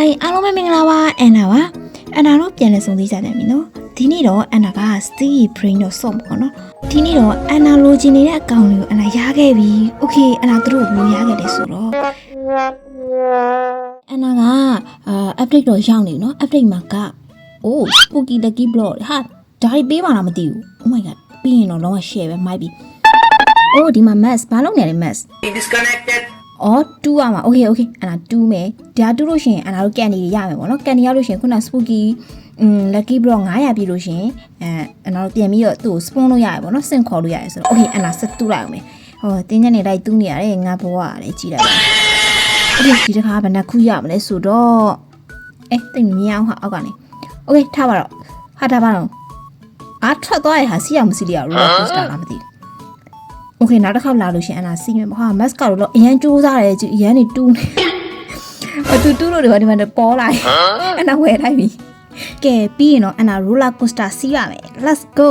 Hi အားလုံးပဲမင်္ဂလာပါအန်နာပါအန်နာတို့ပြန်လည်ဆုံသေးကြတယ်ပြီနော်ဒီနေ့တော့အန်နာက Steve Brain တော့စော့မှာပေါ့နော်ဒီနေ့တော့အန်နာလိုချင်နေတဲ့အကောင်လေးကိုအန်နာရခဲ့ပြီ Okay အန်နာတို့ဘယ်လိုရခဲ့လဲဆိုတော့အန်နာကအာ update တော့ရောက်နေပြီနော် update မှာက Oh spooky lucky block ဟာဒါတွေပေးပါလားမသိဘူး Oh my god ပြီးရင်တော့လုံးဝ share ပဲမိုက်ပြီ Oh ဒီမှာ mask ဘာလုပ်နေလဲ mask disconnected အော်တူရမှာโอเคโอเคအဲ့ဒါတူမယ်ဒါတူလို့ရှိရင်အဲ့ဒါတို့ကန်ဒီရမယ်ပေါ့နော်ကန်ဒီရလို့ရှိရင်ခုန spooky อืม lucky block 900ပြည့်လို့ရှိရင်အဲအဲ့တော့ပြန်ပြီးတော့သူ့ကို spoon လို့ရတယ်ပေါ့နော်စင်ခေါ်လို့ရတယ်ဆိုတော့โอเคအဲ့ဒါဆက်တူလိုက်အောင်မယ်ဟောတင်းချက်နေလိုက်တူးနေရတယ်ငါဘဝကလည်းကြည်လိုက်ပါโอเคဒီတစ်ခါဘယ်နှခုရမလဲဆိုတော့အဲတိတ်မမြအောင်ဟာအောက်ကနေโอเคထားပါတော့ဟာထားပါတော့အားထွက်သွားရဟာစီးအောင်မစီးရ roller coaster လားမသိဘူး โอเคနောက်တစ်ခေါက်လာလို့ရှရင်အနာစီးမယ်ဟာမတ်စကတော့တော့အရန်ကြိုးစားတယ်ကြည့်အရန်နေတူးနေအတူတူလို့ဒီမှာဒီမှာပေါ်လာတယ်အနာဝယ်လိုက်ပြီကဲပြီးရင်တော့အနာ roller coaster စီးရမယ် let's go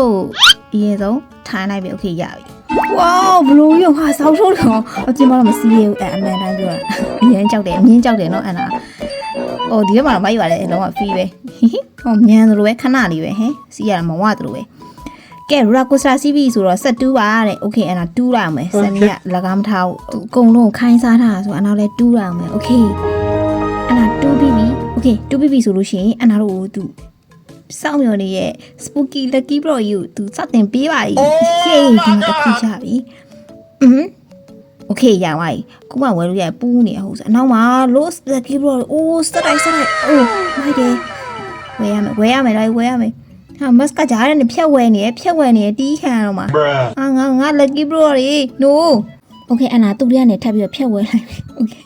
အရင်ဆုံးထိုင်လိုက်ပြီโอเคရပြီဝေါဘလို့ရုံဟာဆောက်ထိုးတယ်ဟောအကျင်းမတော့မစီးရဘူးအဲအမှန်တမ်းပြောတာအရန်ကြောက်တယ်အမြင်ကြောက်တယ်နော်အနာဟိုဒီထဲမှာတော့မိုက်ပါတယ်လုံးဝ free ပဲဟိုမြန်သလိုပဲခဏလေးပဲဟင်စီးရတာမဝသလိုပဲ ကဲရာကိုစတာစီးပြီဆိုတော့ဆက်တူးပါတဲ့โอเคအဲ့ဒါတူးရအောင်မယ်စနီကလကားမထားဘူးအကုန်လုံးခိုင်းစားထားတာဆိုအနောက်လဲတူးရအောင်မယ်โอเคအဲ့ဒါတူးပြီးပြီโอเคတူးပြီးပြီဆိုလို့ရှိရင်အနာတို့ကိုသူစောင့်မျှော်နေရဲ့ spooky lucky bro ကြီးကိုသူစတင်ပေးပါ ਈ ဟေးဒီမှာတစ်ခုချပြီอืมโอเคရပါ යි ခုမှဝယ်လို့ရပူးနေဟုတ်စအနောက်မှာ low lucky bro အိုးစတိုက်စတိုက်အိုးမိုက်တယ်ဝယ်ရမယ်ဝယ်ရမယ်လိုက်ဝယ်ရမယ် ဟာမတ်ကကြားရတယ်ဖြတ်ဝယ်နေရဖြတ်ဝယ်နေရတီးခံရတော့မှာ bruh အာငါငါ lucky bro ရေ no okay အနာသူ့ရကနေထပ်ပြီးတော့ဖြတ်ဝဲလိုက်ပြီ okay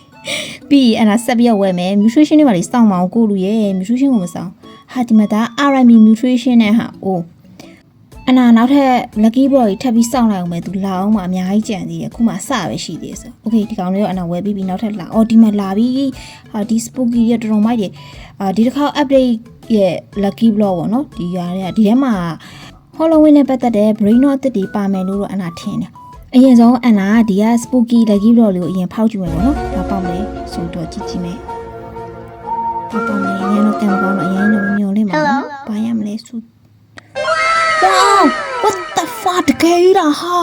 ပြီးရင်အနာဆက်ပြီးတော့ဝဲမယ် nutrition တွေပါလေစောင့်မအောင်ကိုလူရဲ့ nutrition ကိုမစောင့်ဟာဒီမှာဒါ RMB nutrition နဲ့ဟာအိုးအနာနောက်ထပ် lucky bro ကြီးထပ်ပြီးစောင့်လိုက်အောင်မယ်သူလာအောင်မအများကြီးကြံသေးတယ်ခုမှစပဲရှိသေးတယ်ဆို okay ဒီကောင်လေးတော့အနာဝဲပြီးပြီးနောက်ထပ်လာအော်ဒီမှာလာပြီးဟာဒီ spooky ရဲ့တော်တော်မိုက်တယ်အာဒီတစ်ခါ update ရဲ့ lucky block ပေါ့နော်ဒီຢာတွေကဒီထဲမှာ Halloween နဲ့ပတ်သက်တဲ့ brain rot တစ်တွေပါမယ်လို့တော့အနာထင်တယ်အရင်ဆုံးအနာကဒီက spooky lucky block လေးကိုအရင်ဖောက်ကြည့်မယ်ပေါ့နော်ဒါပေါက်မယ်ဆိုတော့ကြည့်ကြည့်မယ်ပေါက်ပေါက်မယ်အရင်တော့ကံကောင်းတော့အရင်တော့ညှော်လေးမှာနော်ဘာရမလဲဆို Wow what the fuck တကယ်ကြီးလားဟာ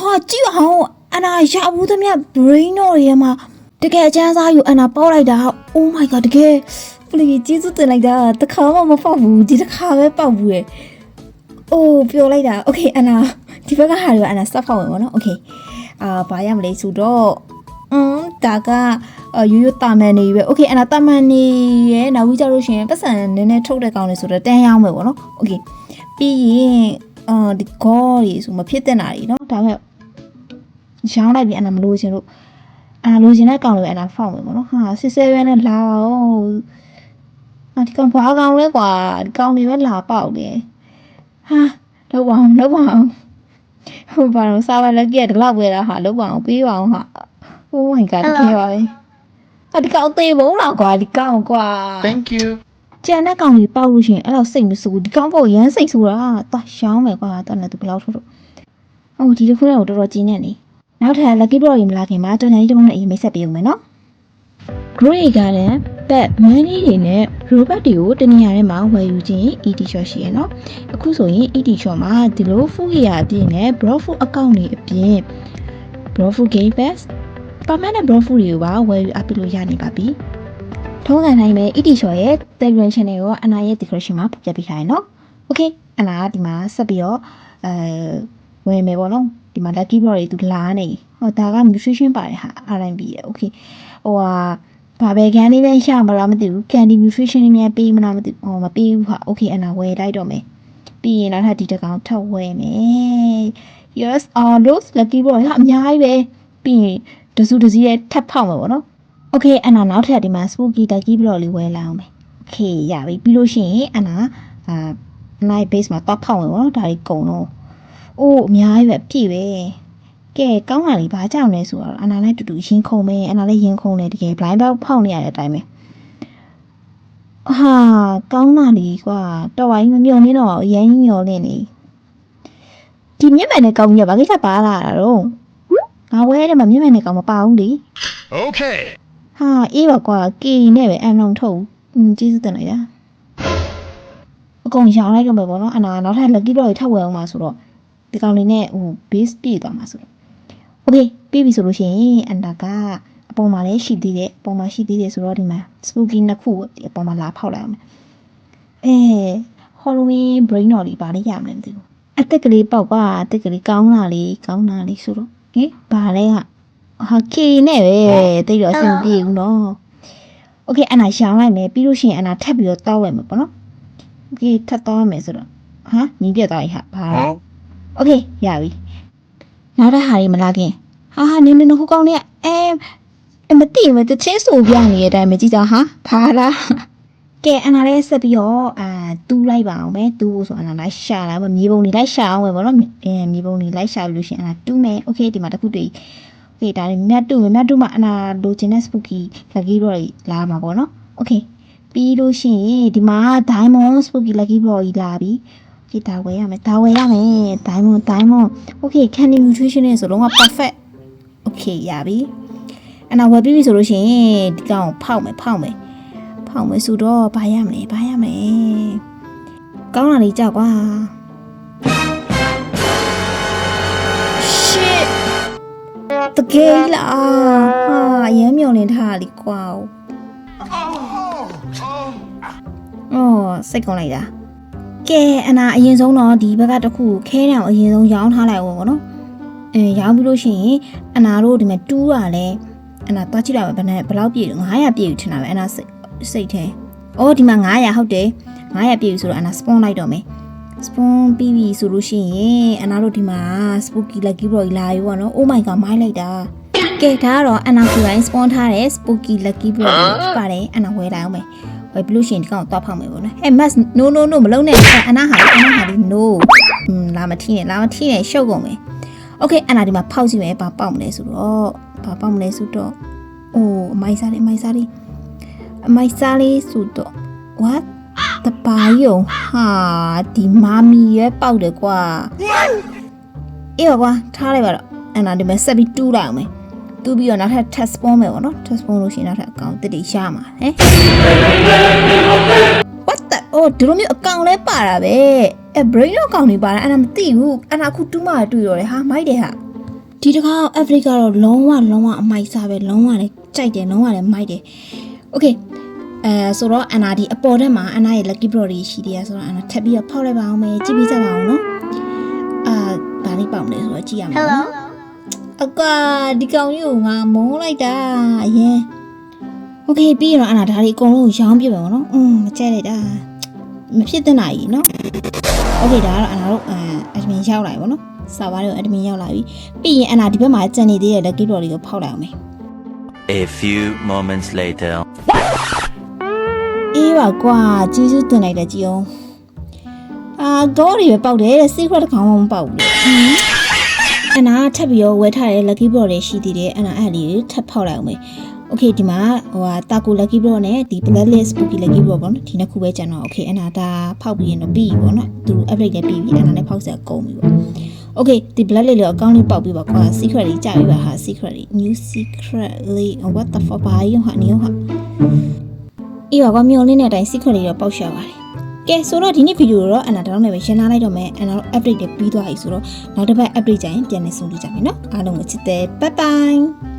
ဟာကြည့်အောင်အနာရဘူးသမျှ brain rot တွေမှာတကယ်အချမ်းစားယူအနာပေါက်လိုက်တာ oh my god တကယ် please ကျေးဇူးတင်လိုက်တာတခါမှမဖောက်ဘူးဒီတစ်ခါပဲပေါက်ဘူးရဲ့ အိုးပျော်လိုက်တာโอเคအနာဒီဘက်ကဟာတွေကအနာစက်ဖောက်ဝင်ပါတော့โอเคအာဘာရမလဲဆိုတော့อืมဒါကရိုးရိုးတာမန်နေပဲโอเคအနာတာမန်နေရဲ့နောက်ပြီးကြလို့ရှိရင်ပတ်စံနည်းနည်းထုတ်တဲ့ကောင်လေးဆိုတော့တန်းရောက်မယ်ပေါ့နော်โอเคပြီးရင်အာဒီကောကြီးဆိုမဖြစ်တဲ့နာကြီးเนาะဒါပေမဲ့ရောင်းလိုက်ပြီအနာမလို့ရှင်လို့အနာလို့ရှင်တဲ့ကောင်လေးပဲအနာဖောက်မယ်ပေါ့နော်ဟာစစ်ဆဲပဲနဲ့လာအောင် အာဒီကောင်ဘာကောင်လဲကွာဒီကောင်လေးပဲလာပေါက်တယ်ဟာလောက်ပါအောင်လောက်ပါအောင်ဟိုဘာလို့စားပါလက်ကြက်ဒီလောက်ပဲလားဟာလောက်ပါအောင်ပေးပါအောင်ဟာ Oh my god တကယ်ပါပဲအဒီကောင်သေးဘုံလားကွာဒီကောင်ကွာ thank you ကြံတဲ့ကောင်ကြီးပေါက်လို့ရှိရင်အဲ့တော့စိတ်မဆူဘူးဒီကောင်ပေါ့ရမ်းစိတ်ဆူတာသွားရှောင်းမယ်ကွာတော်လည်းသူဘယ်လောက်ထုတ်ထုတ်ဟိုဒီတစ်ခုတော့တော်တော်ကြီးနေနေနောက်ထပ် lucky draw ကြီးမလာခင်မှာတော်တော်ကြီးတမုံနဲ့အရင်မိတ်ဆက်ပေးဦးမယ်နော် Grey Garden Pet Money တွေနဲ့ Robot တွေကိုတနေရာထဲမှာဝယ်ယူခြင်း ED shop ရှိရနော်အခုဆိုရင် ED shop မှာဒီလို food ရအပြင်နဲ့ Bro Food account တွေအပြင် Bro Food Game Pass ပါမန်နဲ့ Bro Food တွေကိုပါဝယ်ယူအပ်ပြီးလို့ရနေပါပြီထုံးစံတိုင်းပဲ ED shop ရဲ့ Telegram channel ကိုအနာရဲ့ description မှာပြပြထားရနော် Okay အနာကဒီမှာဆက်ပြီးတော့အဲဝင်မယ်ပေါ့နော်ဒီမှာ lucky draw တွေသူလာနေဟောဒါက nutrition ပါတယ်ဟာ R&B ရဲ့ Okay ဟိုဟာ ဘာပဲကန်လေးပဲရမှာလားမသိဘူး candy nutrition လေးများပေးမလားမသိဘူးဟောမပေးဘူးဟာ okay အနာဝယ်လိုက်တော့မယ်ပြီးရင်နောက်ထပ်ဒီတစ်ကောင်ထပ်ဝယ်မယ် yes all those lucky boy ဟာအများကြီးပဲပြီးရင်တစုတစည်းရဲ့ထပ်ဖောက်မယ်ပေါ့နော် okay အနာနောက်ထပ်ဒီမှာ spooky lucky block လေးဝယ်လာအောင်မယ် okay ရပြီပြီးလို့ရှိရင်အနာအာ night base မှာတော့ဖောက်မယ်ပေါ့နော်ဒါကြီးကုံတော့အိုးအများကြီးပဲပြည့်ပဲ ကဲကောင်းတာလေးဘာကြောင့်လဲဆိုတော့အနာနဲ့တူတူရင်ခုန်မယ်အနာလည်းရင်ခုန်တယ်တကယ် blind box ဖောက်နေရတဲ့အတိုင်းပဲဟာကောင်းတာလေးကွာတော်ဝိုင်းမမြုံနေတော့အရင်ညော်လင်းနေဒီမြင့်မယ်နဲ့ကောင်းကြီးကဘာကိစ္စပါလာတာတော့ငါဝဲတယ်မှာမြင့်မယ်နဲ့ကောင်းမပါဘူးလေ okay ဟာအေးပါကွာကေနဲ့ပဲအန်လုံးထုတ်อืมကျေးဇူးတင်လိုက်တာအကုန်ရောင်းလိုက်တော့မယ်ပေါ့နော်အနာနောက်ထပ် lucky draw တွေထပ်ဝယ်အောင်ပါဆိုတော့ဒီကောင်လေးနဲ့ဟို base ပြည့်သွားမှာဆိုတော့ okay ပြီးပြီဆိုလို့ရှိရင်အန်တာကအပေါ်မှာလည်းရှိသေးတယ်အပေါ်မှာရှိသေးတယ်ဆိုတော့ဒီမှာ spooky နှစ်ခုဒီအပေါ်မှာလာဖောက်လိုက်အောင်မယ်အဲ Halloween brain တော်လေးဗာလေးရမလဲမသိဘူးအသက်ကလေးပေါက်ကွာအသက်ကလေးကောင်းတာလေးကောင်းတာလေးဆိုတော့ဟင်ဗာလဲကဟာကေနဲ့ပဲတိတ်တော့အဆင်မပြေဘူးနော် โอเคအနာရှောင်းလိုက်မယ်ပြီးလို့ရှိရင်အနာထပ်ပြီးတော့တောက်ဝယ်မယ်ပေါ့နော်โอเคထပ်တောက်ရမယ်ဆိုတော့ဟာညီပြတ်သွားပြီဟာဘာလဲโอเคရပြီ နောက်တဲ့ဟာတွေမလာခင်ဟာဟာနင်းနင်းဟိုကောင်းလေးကအဲအမတိမတချင်းဆိုပြနေတဲ့အတိုင်းမကြည့်ကြဟာဘာလားကဲအနာလေးဆက်ပြီးတော့အာတူးလိုက်ပါအောင်မယ်တူးဖို့ဆိုအနာလိုက်ရှာလိုက်ပါမြေပုံတွေလိုက်ရှာအောင်ပဲပေါ့နော်အဲမြေပုံတွေလိုက်ရှာပြီးလို့ရှိရင်အနာတူးမယ်โอเคဒီမှာတစ်ခုတွေ့โอเคဒါတွေမြတ်တူမယ်မြတ်တူမှအနာလိုချင်တဲ့ spooky lucky draw တွေလာမှာပေါ့နော်โอเคပြီးလို့ရှိရင်ဒီမှာ diamond spooky lucky draw ကြီးလာပြီ okay ဒါဝယ်ရမယ်ဒါဝယ်ရမယ် diamond diamond okay candy nutrition နဲ့ဆိုလုံးဝ perfect okay ရပြီအဲ့နောက်ဝယ်ပြီးပြီဆိုလို့ရှိရင်ဒီကောင်ဖောက်မယ်ဖောက်မယ်ဖောက်မယ်ဆိုတော့ဘာရမလဲဘာရမလဲကောင်းတာလေးကြောက်ကွာ shit တကယ်လားဟာရမ်းမြော်နေထားလीကွာ哦စိတ်ကုန်လိုက်တာ ကဲအနာအရင်ဆုံးတော့ဒီဘက်ကတစ်ခုခဲတောင်အရင်ဆုံးရောင်းထားလိုက်အောင်ပေါ့နော်အဲရောင်းပြီးလို့ရှိရင်အနာတို့ဒီမှာတူးရလဲအနာသွားကြည့်လိုက်ပါဘယ်နဲ့ဘယ်လောက်ပြည့်လဲ900ပြည့်ယူထင်တာပဲအနာစိတ်စိတ်ထဲအော်ဒီမှာ900ဟုတ်တယ်900ပြည့်ယူဆိုတော့အနာစပွန်လိုက်တော့မယ်စပွန်ပြီးပြီဆိုလို့ရှိရင်အနာတို့ဒီမှာ spooky lucky draw ကြီးလာပြီပေါ့နော် oh my god မိုင်းလိုက်တာကဲဒါကတော့အနာကိုယ်တိုင် spawn ထားတဲ့ spooky lucky draw ကြီးဖြစ်ပါတယ်အနာဝယ်လိုက်အောင်မယ် ဝယ်ပြီးလို့ရှိရင်ဒီကောင်ကိုတော့ဖောက်မယ်ပေါ့နော်ဟဲ့ mass no no no မလုံးနဲ့အနာဟာအနာဟာဒီ no อืมလာမထီးနဲ့လာမထီးနဲ့ရှုပ်ကုန်မယ် okay အနာဒီမှာဖောက်ကြည့်မယ်ဘာပေါက်မလဲဆိုတော့ဘာပေါက်မလဲဆိုတော့အိုးအမိုက်စားလေးအမိုက်စားလေးအမိုက်စားလေးဆိုတော့ what တပါယုံဟာဒီမာမီရဲ့ပေါက်တယ်ကွာအေးပါကွာထားလိုက်ပါတော့အဲ့နာဒီမဲ့ဆက်ပြီးတူးလိုက်အောင်မယ် တူးပြီးတော့နောက်ထပ် test spawn မယ်ပေါ့နော် test spawn လို့ရှိရင်နောက်ထပ်အကောင့်တစ်တွေရမှာဟဲ့ what the အိုးဒီလိုမျိုးအကောင့်လဲပါတာပဲအဲ brain တော့အကောင့်တွေပါတာအဲ့ဒါမသိဘူးအဲ့ဒါအခုတူးမှတွေ့တော့တယ်ဟာမိုက်တယ်ဟာဒီတခါ Africa တော့လုံးဝလုံးဝအမိုက်စားပဲလုံးဝလည်းကြိုက်တယ်လုံးဝလည်းမိုက်တယ် okay အဲဆိုတော့အနာဒီအပေါ်ထက်မှာအနာရဲ့ lucky draw တွေရှိသေးရဆိုတော့အနာထပ်ပြီးတော့ဖောက်လိုက်ပါအောင်မယ်ကြည့်ပြီးကြပါအောင်နော်အာဗာလေးပေါက်နေဆိုတော့ကြည့်ရမှာနော် အကာဒီကောင်ကြီးကိုငါမုန်းလိုက်တာအရင်โอเคပြီးရင်တော့အနာဒါတွေအကုန်လုံးရောင်းပြပါမယ်နော်อืมမကြိုက်လိုက်တာမဖြစ်တဲ့နိုင်ကြီးနော်โอเคဒါကတော့အနာတို့အအဒမင်ရောက်လာပြီပေါ့နော်စာပါတော့အဒမင်ရောက်လာပြီပြီးရင်အနာဒီဘက်မှာကြံနေသေးတဲ့ lucky draw တွေကိုဖောက်လိုက်အောင်မယ် A few moments later. အေးပါကွာကျေးဇူးတင်လိုက်တဲ့ကြည်အောင်အာတော့တွေပဲပေါက်တယ်တဲ့ secret တစ်ကောင်မှမပေါက်ဘူးလေဟမ်အနာ ထပ်ပြီးတော့ဝယ်ထားတဲ့ lucky draw တွေရှိသေးတယ်အနာအဲ့ဒီထပ်ဖောက်လိုက်အောင်မယ်โอเคဒီမှာဟိုဟာတာကို lucky draw နဲ့ဒီ blacklist spooky lucky draw ပေါ့နော်ဒီနှစ်ခုပဲကျန်တော့โอเคအနာဒါဖောက်ပြီးရင်တော့ပြီးပြီပေါ့နော်သူ update လည်းပြီးပြီအနာလည်းဖောက်ဆက်ကုန်ပြီပေါ့โอเคဒီ blacklist လေးအကောင့်လေးပေါက်ပြီးပါကွာ secret တွေကြာပြီပါဟာ secret တွေ new secret လေး what the fuck ဘာကြီးဟာနေရောဟာ အေးပါကွာမျောလင်းတဲ့အတိုင်း secret လေးတော့ပေါက်ရှာပါတယ် ကဲဆိုတော့ဒီနေ့ဗီဒီယိုတော့အနာတောင်းနဲ့ပဲရှင်းထားလိုက်တော့မယ်အနာတော့ update တွေပြီးသွားပြီဆိုတော့နောက်တစ်ပတ် update ကြရင်ပြန်နေဆုံးပြကြမယ်နော်အားလုံးကိုချစ်တယ် bye bye